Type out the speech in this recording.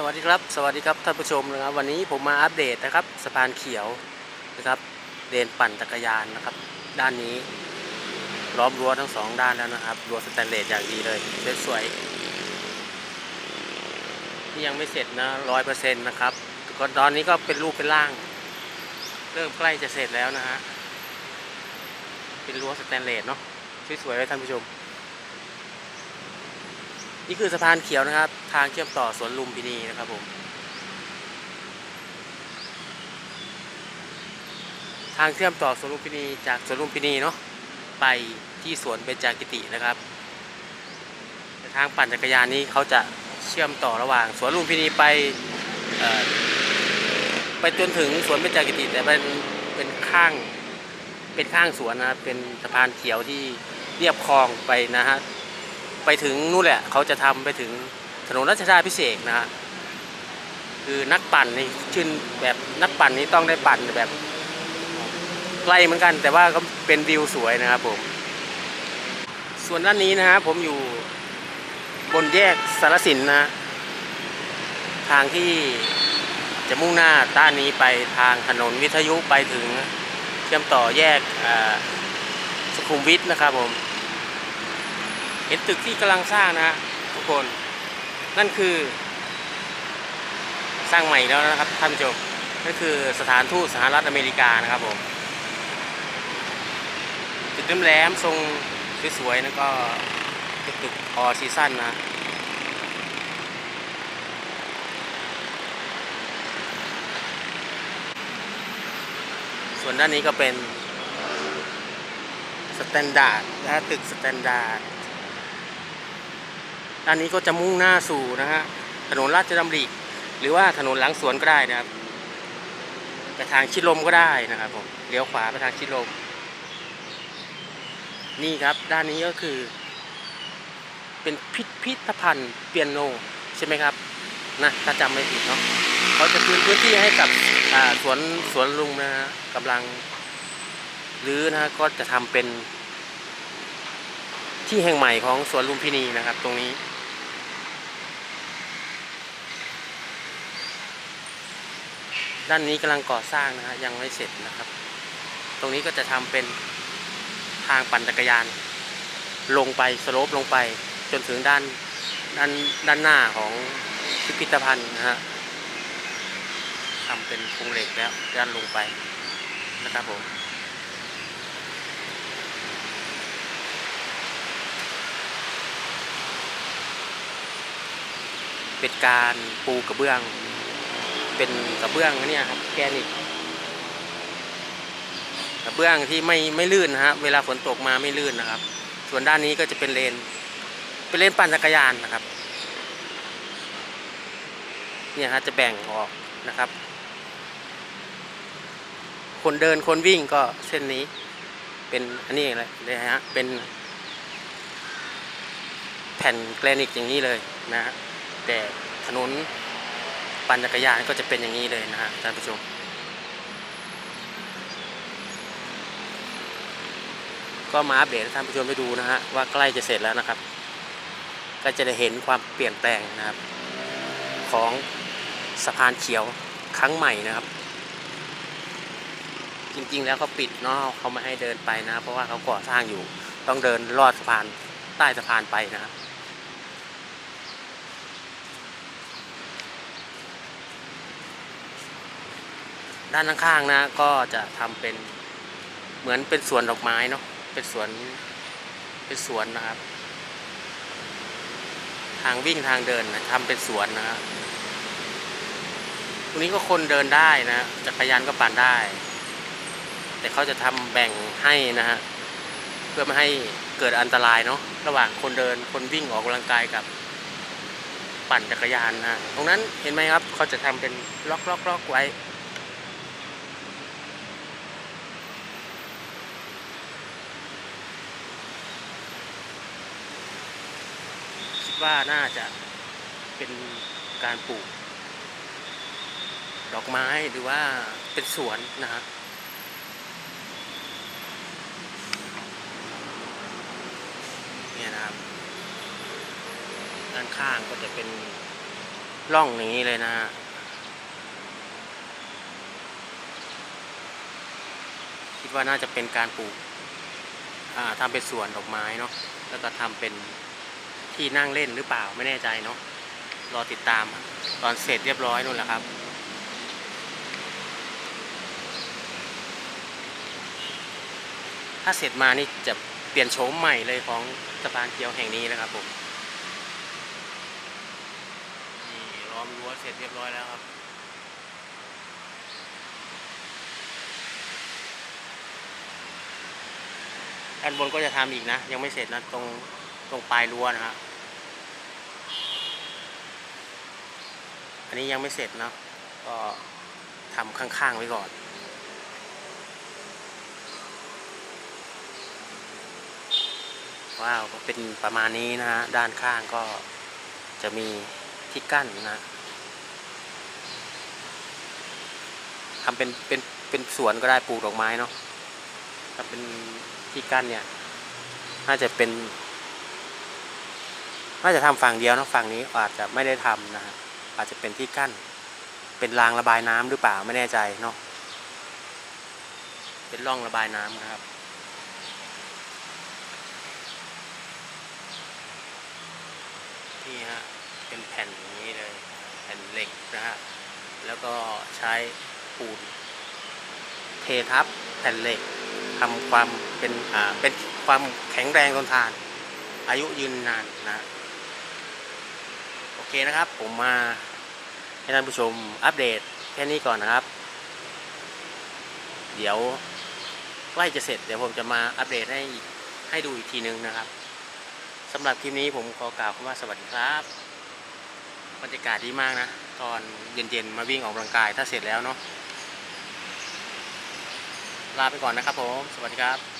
สวัสดีครับ สวัสดีครับท่านผู้ชมนะครับ วันนี้ผมมาอัปเดตนะครับสะพานเขียวนะครับเลนปั่นจักรยานนะครับ ด้านนี้ล้อมรั้วทั้งสองด้านแล้วนะครับรั้วสแตนเลสอย่างดีเลยสวยๆนี่ยังไม่เสร็จนะร้อยเปอร์เซ็นต์นะครับก็ตอนนี้ก็เป็นรูปเป็นร่าง เริ่มใกล้จะเสร็จแล้วนะฮะเป็นรั้วสแตนเลสเนาะสวยๆเลยท่านผู้ชม นี่คือสะพานเขียวนะครับ ทางเชื่อมต่อสวนลุมพินีนะครับผม ทางเชื่อมต่อสวนลุมพินีจากสวนลุมพินีเนาะไปที่สวนเบญจกิตินะครับแต่ทางปั่นจักรยานนี้เขาจะเชื่อมต่อระหว่างสวนลุมพินีไปไปจนถึงสวนเบญจกิติแต่เป็นเป็นข้างเป็นข้างสวนนะครับเป็นสะพานเขียวที่เรียบคลองไปนะฮะ ไปถึงนู่นแหละ เขาจะทำไปถึงถนนรัชดาพิเศษนะฮะคือนักปั่นนี่ชื่นแบบนักปั่นนี่ต้องได้ปั่นแบบไกลเหมือนกัน แต่ว่าก็เป็นวิวสวยนะครับผม ส่วนด้านนี้นะฮะผมอยู่บนแยกสารสินนะ ทางที่จะมุ่งหน้าด้านนี้ไปทางถนนวิทยุไปถึงเชื่อมต่อแยกสุขุมวิทนะครับผม เห็นตึกที่กำลังสร้างนะฮะทุกคน นั่นคือ สร้างใหม่แล้วนะครับท่านผู้ชมนั่นคือสถานทูตสหรัฐอเมริกานะครับผมตึกแหลมทรงสวยๆแล้วก็เป็นตึกออซีซั่นนะส่วนด้านนี้ก็เป็นสแตนดาร์ดนะฮะตึกสแตนดาร์ด ด้านนี้ก็จะมุ่งหน้าสู่นะฮะถนนราชดำริหรือว่าถนนหลังสวนก็ได้นะครับไปทางชิดลมก็ได้นะครับผมเลี้ยวขวาไปทางชิดลม นี่ครับด้านนี้ก็คือ เป็นพิพิธภัณฑ์เปียโนใช่ไหมครับนะถ้าจำไม่ผิดเนาะเขาจะคืนพื้นที่ให้กับสวนสวนลุงนะฮะกำลังรื้อนะก็จะทำเป็นที่แห่งใหม่ของสวนลุมพินีนะครับ ตรงนี้ ด้านนี้กำลังก่อสร้างนะฮะยังไม่เสร็จนะครับ ตรงนี้ก็จะทำเป็นทางปั่นจักรยาน ลงไปสโลปลงไป จนถึงด้านด้านด้านหน้าของพิพิธภัณฑ์นะฮะทำเป็นโครงเหล็กแล้วด้านลงไปนะครับผมเป็นการปูกระเบื้อง เป็นกระเบื้องเนี่ยครับแกนิกกระเบื้องที่ไม่ไม่ลื่นนะฮะเวลาฝนตกมาไม่ลื่นนะครับ ส่วนด้านนี้ก็จะเป็นเลน เป็นเลนปั่นจักรยานนะครับ เนี่ยฮะจะแบ่งออกนะครับ คนเดินคนวิ่งก็เส้นนี้ เป็นอันนี้เลยเลยฮะเป็น แผ่นแกรนิตอย่างนี้เลยนะฮะแต่ถนน ปั่นจักรยานก็จะเป็นอย่างนี้เลยนะฮะท่านผู้ชม ก็มาอัปเดตท่านผู้ชมไปดูนะฮะว่าใกล้จะเสร็จแล้วนะครับ ก็จะได้เห็นความเปลี่ยนแปลงนะครับ ของสะพานเขียวครั้งใหม่นะครับ จริงๆแล้วเขาปิดเนาะเขาไม่ให้เดินไปนะ เพราะว่าเขาก่อสร้างอยู่ต้องเดินลอดสะพานใต้สะพานไปนะครับ ด้านข้างๆนะ ก็จะทำเป็นเหมือนเป็นสวนดอกไม้เนาะเป็นสวนเป็นสวนนะครับ ทางวิ่งทางเดินนะทำเป็นสวนนะครับตรงนี้ก็คนเดินได้นะจักรยานก็ปั่นได้ แต่เขาจะทำแบ่งให้นะฮะเพื่อไม่ให้เกิดอันตรายเนาะระหว่างคนเดินคนวิ่งออกกำลังกายกับปั่นจักรยานนะตรงนั้นเห็นไหมครับเขาจะทำเป็นล็อกล็อกล็อกไว้ ว่าน่าจะเป็นการปลูก ดอกไม้หรือว่าเป็นสวนนะฮะเนี่ยนะครับ ด้านข้างก็จะเป็นร่องอย่างนี้เลยนะฮะคิดว่าน่าจะเป็นการปลูกทำเป็นสวนดอกไม้เนาะแล้วก็ทำเป็น ที่นั่งเล่นหรือเปล่าไม่แน่ใจเนาะรอติดตามตอนเสร็จเรียบร้อยนู่นแหละครับ ถ้าเสร็จมานี่จะเปลี่ยนโฉมใหม่เลยของสะพานเกียวแห่งนี้นะครับผมนี่ล้อมรั้วเสร็จเรียบร้อยแล้วครับด้านบนก็จะทำอีกนะ ยังไม่เสร็จนะตรงตรงปลายรั้วนะฮะ อันนี้ยังไม่เสร็จเนอะก็ทำข้างๆไว้ก่อน ว้าวก็เป็นประมาณนี้นะฮะ ด้านข้างก็จะมีที่กั้นนะทำเป็นเป็นเป็นสวนก็ได้ปลูกดอกไม้เนาะถ้าเป็นที่กั้นเนี่ย น่าจะเป็น น่าจะทำฝั่งเดียวนะฝั่งนี้อาจจะไม่ได้ทำนะฮะ อาจจะเป็นที่กั้น เป็นรางระบายน้ำหรือเปล่าไม่แน่ใจเนาะเป็นร่องระบายน้ำนะครับ นี่ฮะเป็นแผ่นอย่างนี้เลยแผ่นเหล็กนะฮะแล้วก็ใช้ปูนเททับแผ่นเหล็กทำความเป็นอ่าเป็นความแข็งแรงทนทาน อายุยืนนานนะโอเคนะครับผมมา ให้ท่านผู้ชมอัปเดตแค่นี้ก่อนนะครับ เดี๋ยวใกล้จะเสร็จเดี๋ยวผมจะมาอัปเดตให้ให้ดูอีกทีนึงนะครับสำหรับคลิปนี้ผมขอกล่าวคำว่าสวัสดีครับบรรยากาศดีมากนะ ตอนเย็นๆ มาวิ่งออกกำลังกายถ้าเสร็จแล้วเนาะลาไปก่อนนะครับผม สวัสดีครับ